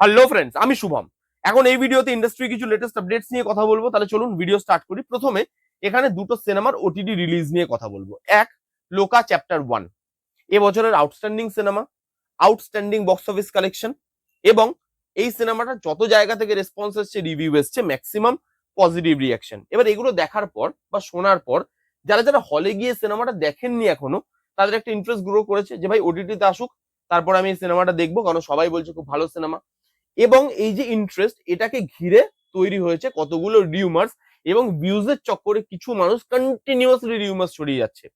Hello friends আমি শুভম। এখন এই ভিডিওতে ইন্ডাস্ট্রি কিছু লেটেস্ট আপডেটস নিয়ে কথা বলব। তাহলে চলুন ভিডিও স্টার্ট করি। প্রথমে, এখানে দুটো সিনেমার ওটিডি রিলিজ নিয়ে কথা বলব। এক লোকা চ্যাপ্টার ওয়ান এবছরের outstanding cinema outstanding box office collection এবং এই সিনেমাটা যত জায়গা থেকে রেসপন্স এসছে রিভিউ এসছে ম্যাক্সিমাম পজিটিভ রিয়াকশন এবার এগুলো দেখার পর বা শোনার পর, যারা যারা হলে গিয়ে সিনেমাটা দেখেননি এখনও, তাদের একটা ইন্টারেস্ট গ্রো করেছে যে, ভাই ওটিটিতে আসুক, তারপর আমি এই সিনেমাটা দেখব। কারণ সবাই বলছে, খুব ভালো সিনেমা এবং এই যে ইন্টারেস্ট এটাকে ঘিরে তৈরি হয়েছে কতগুলো রিউমার্স এবং ভিউজের চক্করে কিছু মানুষ কন্টিনিউয়াসলি রিউমার্স ছড়িয়ে যাচ্ছে।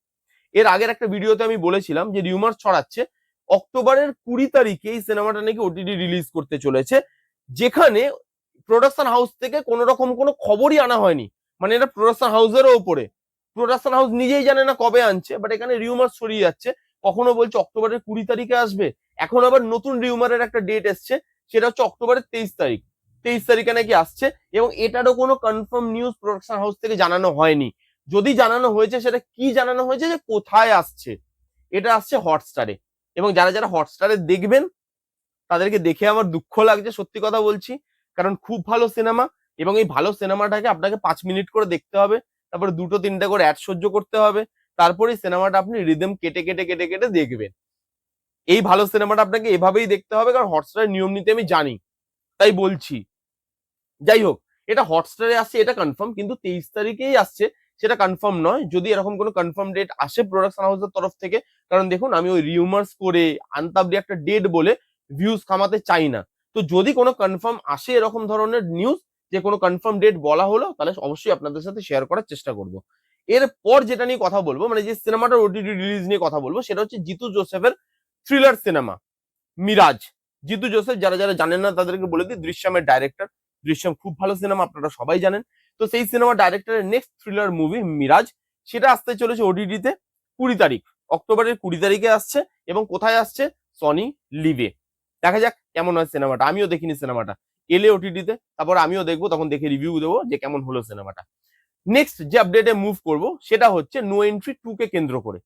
এর আগের একটা ভিডিওতে আমি বলেছিলাম যে রিউমার্স ছড়াচ্ছে অক্টোবরের কুড়ি তারিখে এই সিনেমাটা নাকি ওটিটি রিলিজ করতে চলেছে, যেখানে প্রোডাকশন হাউস থেকে কোনো রকম কোনো খবরই আনা হয়নি। মানে এটা প্রোডাকশন হাউসেরও ওপরে। প্রোডাকশন হাউস নিজেই জানে না কবে আনছে বাট এখানে রিউমার্স ছড়িয়ে যাচ্ছে। কখনো বলছে অক্টোবরের কুড়ি তারিখে আসবে, এখন আবার নতুন রিউমারের একটা ডেট এসছে। সেটা হচ্ছে অক্টোবরের তেইশ তারিখ। তেইশ তারিখে নাকি আসছে এবং এটারও কোনো কনফার্ম নিউজ প্রোডাকশন হাউস থেকে জানানো হয়নি। যদি জানানো হয়েছে, সেটা কি জানানো হয়েছে যে কোথায় আসছে? এটা আসছে হটস্টারে এবং যারা যারা হটস্টারে দেখবেন, তাদেরকে দেখে আমার দুঃখ লাগছে, সত্যি কথা বলছি। কারণ খুব ভালো সিনেমা এবং এই ভালো সিনেমাটাকে আপনাকে পাঁচ মিনিট করে দেখতে হবে। তারপরে দুটো, তিনটা করে অ্যাড সহ্য করতে হবে। তারপরে সিনেমাটা আপনি রিদম কেটে কেটে কেটে কেটে দেখবেন। এই ভালো সিনেমাটা আপনাকে এভাবেই দেখতে হবে, কারণ হটস্টারের নিয়ম নীতি আমি জানি, তাই বলছি। যাই হোক, এটা হটস্টারে আসছে, এটা কনফার্ম কিন্তু তেইশ তারিখেই আসছে, সেটা কনফার্ম নয়। যদি এরকম কোনো কনফার্ম ডেট আসে প্রোডাকশন হাউসের তরফ থেকে, কারণ দেখুন, আমি ওই রিউমার্স করে আনতাবলি একটা ডেট বলে ভিউজ কামাতে চাই না। তো যদি কোনো কনফার্ম আসে এরকম ধরনের নিউজ যে কোনো কনফার্ম ডেট বলা হলো, তাহলে অবশ্যই আপনাদের সাথে শেয়ার করার চেষ্টা করব। এরপর যেটা নিয়ে কথা বলব মানে যে সিনেমাটার ওটিটি রিলিজ নিয়ে কথা বলব, সেটা হচ্ছে Jeethu জোসেফের thriller cinema Mirage Jeethu Joseph, যারা যারা জানেন না, তাদেরকে বলে দিই, দৃশ্যমের ডাইরেক্টর দৃশ্যম খুব ভালো সিনেমা আপনারা সবাই জানেন। তো সেই সিনেমা ডাইরেক্টরের নেক্সট থ্রিলার মুভি মিরাজ সেটা আসতে চলেছে ওটিটিতে কুড়ি তারিখ। অক্টোবরের কুড়ি তারিখে আসছে এবং কোথায় আসছে? সনি লিভে দেখা যাক কেমন হয় সিনেমাটা আমিও দেখিনি সিনেমাটা এলে ওটিটিতে তারপর আমিও দেখব, তখন দেখে রিভিউ দেবো যে কেমন হলো সিনেমাটা নেক্সট যে আপডেটে মুভ করব, সেটা হচ্ছে নো এন্ট্রি টু কে কেন্দ্র করে।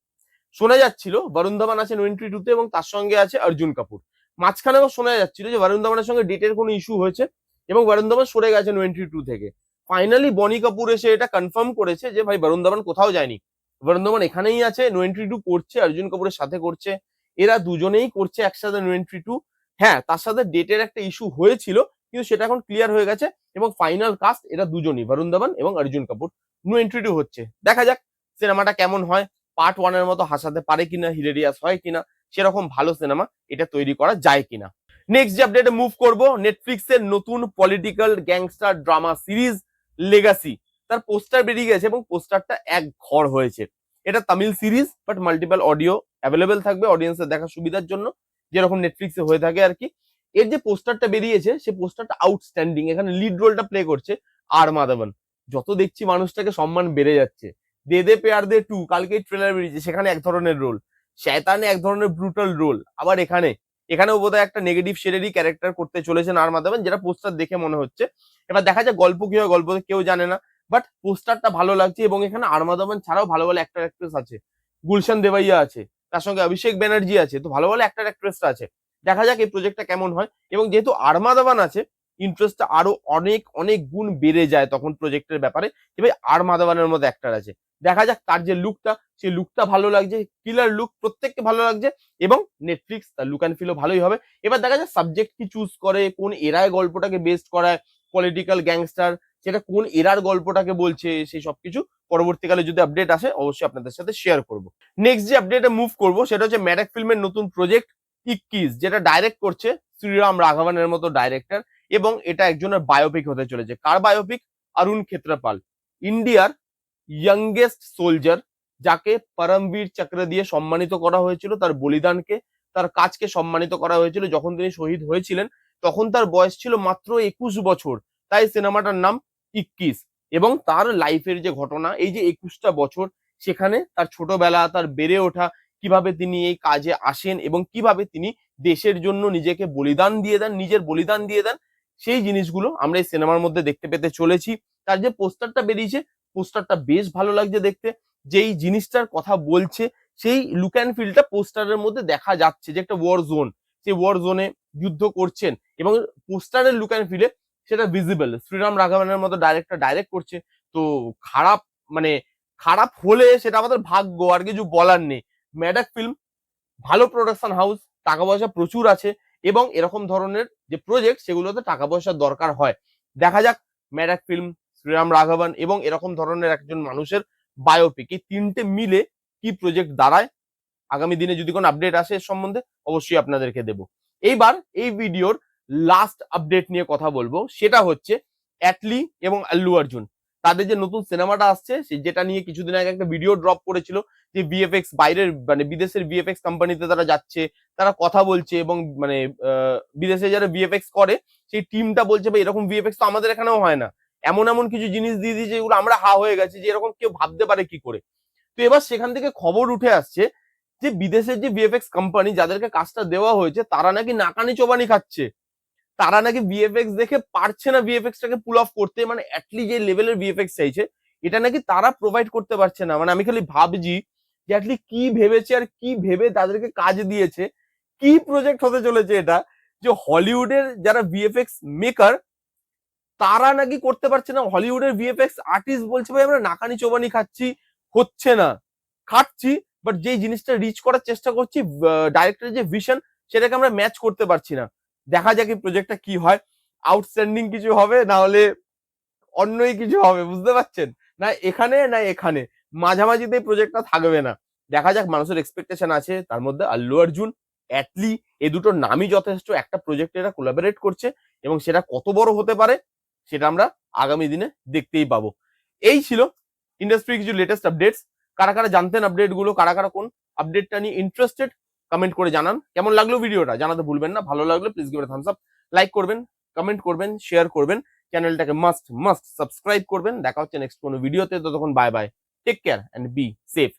শোনা যাচ্ছিল বরুণ ধাবান আছে এন্ট্রি টুতে এবং তার সঙ্গে আছে অর্জুন কাপুর। মাঝখানে আবার শোনা যাচ্ছিল যে বরুণ ধাবানের সঙ্গে ডেটের কোনো ইস্যু হয়েছে এবং বরুণ ধাবান সরে গেছে নো টু থেকে। ফাইনালি বনি কাপুর এসে এটা কনফার্ম করেছে যে ভাই বরুণ ধাবান কোথাও যায়নি। বরুণ ধাবান এখানেই আছে এন্ট্রি টু করছে, অর্জুন কাপুরের সাথে করছে, এরা দুজনেই করছে একসাথে এন্ট্রি টু হ্যাঁ তার সাথে ডেটের একটা ইস্যু হয়েছিল, কিন্তু সেটা এখন ক্লিয়ার হয়ে গেছে এবং ফাইনাল কাস্ট এরা দুজনই, বরুণ ধাবান এবং অর্জুন কাপুর। এন্ট্রি টু হচ্ছে। দেখা যাক, সিনেমাটা কেমন হয়। পার্ট ওয়ানের মতো হাসাতে পারে কিনা হিলেরিয়াস হয় কিনা, সেরকম ভালো সিনেমা এটা তৈরি করা যায় কিনা। নেক্সট যে আপডেটে মুভ করব নেটফ্লিক্সের নতুন political gangster drama series legacy তার পোস্টার বেরিয়ে গেছে এবং পোস্টারটা এক ঘর হয়েছে। এটা Tamil series but multiple audio available থাকবে অডিয়েন্সের দেখার সুবিধার জন্য, যেরকম নেটফ্লিক্সে হয়ে থাকে আর কি। এর যে পোস্টারটা বেরিয়েছে, সে পোস্টারটা আউটস্ট্যান্ডিং এখানে লিড রোলটা প্লে করছে আর মাধবন। যত দেখছি মানুষটাকে সম্মান বেড়ে যাচ্ছে। দে দে পেয়ার দে টু কালকে ট্রেলার বেরিয়েছে। সেখানে এক ধরনের রোল শয়তানে এক ধরনের ব্রুটাল রোল আবার এখানে, এখানেও বোধহয় একটা নেগেটিভ শেডেরই ক্যারেক্টার করতে চলেছেন আর মাধবন, যেটা পোস্টার দেখে মনে হচ্ছে। এবার দেখা যায় গল্প কি হয়, গল্প কেউ জানে না। বাট পোস্টারটা ভালো লাগছে এবং এখানে আর ছাড়াও ভালো ভালো অ্যাক্টর অ্যাক্ট্রেস আছে। গুলশান দেবাইয়া আছে। তার সঙ্গে অভিষেক ব্যানার্জি আছে। তো ভালো ভালো অ্যাক্টর অ্যাক্ট্রেসরা আছে। দেখা যাক এই প্রজেক্টটা কেমন হয়। এবং যেহেতু আরমা দাবান আছে ইন্টারেস্টটা আরও অনেক অনেক গুণ বেড়ে যায় তখন প্রজেক্টের ব্যাপারে। যে ভাই আর মাধবানের মধ্যে অ্যাক্টার আছে। দেখা যাক তার যে লুকটা সেই লুকটা ভালো লাগছে কিলার লুক প্রত্যেককে ভালো লাগছে এবং নেটফ্লিক্স তার লুক অ্যান্ড ফিলও ভালোই হবে। এবার দেখা যায় সাবজেক্ট কি চুজ করে, কোন এরায় গল্পটাকে বেস্ট করায় পলিটিক্যাল গ্যাংস্টার সেটা কোন এরার গল্পটাকে বলছে, সেই সবকিছু পরবর্তীকালে যদি আপডেট আসে, অবশ্যই আপনাদের সাথে শেয়ার করব। নেক্সট যে আপডেটে মুভ করব, সেটা হচ্ছে ম্যাডাক ফিল্মের নতুন প্রজেক্ট ইক্কিস যেটা ডাইরেক্ট করছে শ্রীরাম রাঘবানের মতো ডাইরেক্টর এবং এটা একজনের বায়োপিক হতে চলেছে। কার বায়োপিক অরুণ ক্ষেত্রপাল ইন্ডিয়ার ইয়াংগেস্ট সোলজার যাকে পরমবীর চক্র দিয়ে সম্মানিত করা হয়েছিল তার বলিদানকে, তার কাজকে সম্মানিত করা হয়েছিল। যখন তিনি শহীদ হয়েছিলেন, তখন তার বয়স ছিল মাত্র একুশ বছর। তাই সিনেমাটার নাম ইক্কিস। এবং তার লাইফের যে ঘটনা, এই যে একুশটা বছর, সেখানে তার ছোটবেলা, তার বেড়ে ওঠা, কীভাবে তিনি এই কাজে আসেন এবং কীভাবে তিনি দেশের জন্য নিজেকে বলিদান দিয়ে দেন, নিজের বলিদান দিয়ে দেন সেই জিনিসগুলো আমরা এই সিনেমার মধ্যে দেখতে পেতে চলেছি। তার যে পোস্টারটা বেরিয়েছে, পোস্টারটা বেশ ভালো লাগছে দেখতে। যেই জিনিসটার কথা বলছে, সেই লুক অ্যান্ড ফিলটা পোস্টারের মধ্যে দেখা যাচ্ছে যে একটা ওয়ার জোন সেই ওয়ার জোনে যুদ্ধ করছেন এবং পোস্টারের লুক অ্যান্ড ফিলে সেটা ভিজিবল শ্রীরাম রাঘবনের মতো ডাইরেক্টর ডাইরেক্ট করছে। তো খারাপ মানে খারাপ হলে সেটা আমাদের ভাগ্য, আর কিছু বলার নেই। ম্যাডাক ফিল্ম ভালো প্রোডাকশন হাউস টাকা পয়সা প্রচুর আছে। এবং এরকম ধরনের যে প্রজেক্ট সেগুলোতে টাকা পয়সার দরকার হয়। দেখা যাক ম্যাডাক ফিল্ম শ্রীরাম রাঘবন এবং এরকম ধরনের একজন মানুষের বায়োপিক এই তিনটে মিলে কি প্রজেক্ট দাঁড়ায়? আগামী দিনে যদি কোনো আপডেট আসে এর সম্বন্ধে অবশ্যই আপনাদেরকে দেব। এইবার এই ভিডিওর লাস্ট আপডেট নিয়ে কথা বলব। সেটা হচ্ছে অ্যাটলি এবং আল্লু অর্জুন। তাদের যে নতুন সিনেমাটা আসছে যেটা নিয়ে কিছুদিন আগে একটা ভিডিও ড্রপ করেছিল, যে বিএফএক্স বাইরের মানে বিদেশের ভিএফএক্স কোম্পানিতে তারা যাচ্ছে, তারা কথা বলছে এবং মানে বিদেশে যারা বিএফএক্স করে, সেই টিমটা বলছে, ভাই, এরকম ভিএফএক্স তো আমাদের এখানেও হয় না। এমন এমন কিছু জিনিস দিয়ে দিয়েছে যেগুলো আমরা হা হয়ে গেছে যে এরকম কেউ ভাবতে পারে কি করে। তো এবার সেখান থেকে খবর উঠে আসছে যে বিদেশের যে বিএফএক্স কোম্পানি যাদেরকে কাজটা দেওয়া হয়েছে, তারা নাকি নাকানি চোবানি খাচ্ছে। তারা নাকি ভিএফএক্স দেখে পারছে না ভিএফএক্স টাকে পুল অফ করতে মানে অ্যাটলি যে লেভেলের ভিএফএক্স চাইছে, এটা নাকি তারা প্রোভাইড করতে পারছে না। মানে আমি খালি ভাবছি যে অ্যাটলি কি ভেবেছে আর কি ভেবে তাদেরকে কাজ দিয়েছে, কি প্রজেক্ট হতে চলেছে এটা, যে হলিউডের যারা ভিএফএক্স মেকার তারা নাকি করতে পারছে না। হলিউডের ভিএফএক্স আর্টিস্ট বলছে, ভাই, আমরা নাকানি চোবানি খাচ্ছি, হচ্ছে না। খাচ্ছি বাট যেই জিনিসটা রিচ করার চেষ্টা করছি ডাইরেক্টরের যে ভিশন সেটাকে আমরা ম্যাচ করতে পারছি না। দেখা যাক এই প্রজেক্টটা কি হয়। আউটস্ট্যান্ডিং কিছু হবে, না হলে অন্যই কিছু হবে, বুঝতে পারছেন? না এখানে না এখানে। মাঝামাঝিতে প্রজেক্টটা থাকবে না। দেখা যাক, মানুষের এক্সপেকটেশন আছে। তার মধ্যে আল্লু অর্জুন অ্যাটলি এ দুটোর নামই যথেষ্ট। একটা প্রজেক্টে এরা কোলাবোরেট করছে এবং সেটা কত বড় হতে পারে, সেটা আমরা আগামী দিনে দেখতেই পাবো। এই ছিল ইন্ডাস্ট্রি কিছু লেটেস্ট আপডেটস কারা কারা জানতেন আপডেটগুলো কারা কারা কোন আপডেটটা নিয়ে ইন্টারেস্টেড কমেন্ট করে জানান। কেমন লাগল ভিডিওটা? জানাতে ভুলবেন না। ভালো লাগল please give thumbs up like করবেন কমেন্ট করবেন শেয়ার করবেন। চ্যানেলটাকে মাস্ট মাস্ট সাবস্ক্রাইব করবেন। দেখা হচ্ছে নেক্সট কোনো ভিডিওতে ততক্ষণ bye bye take care and be safe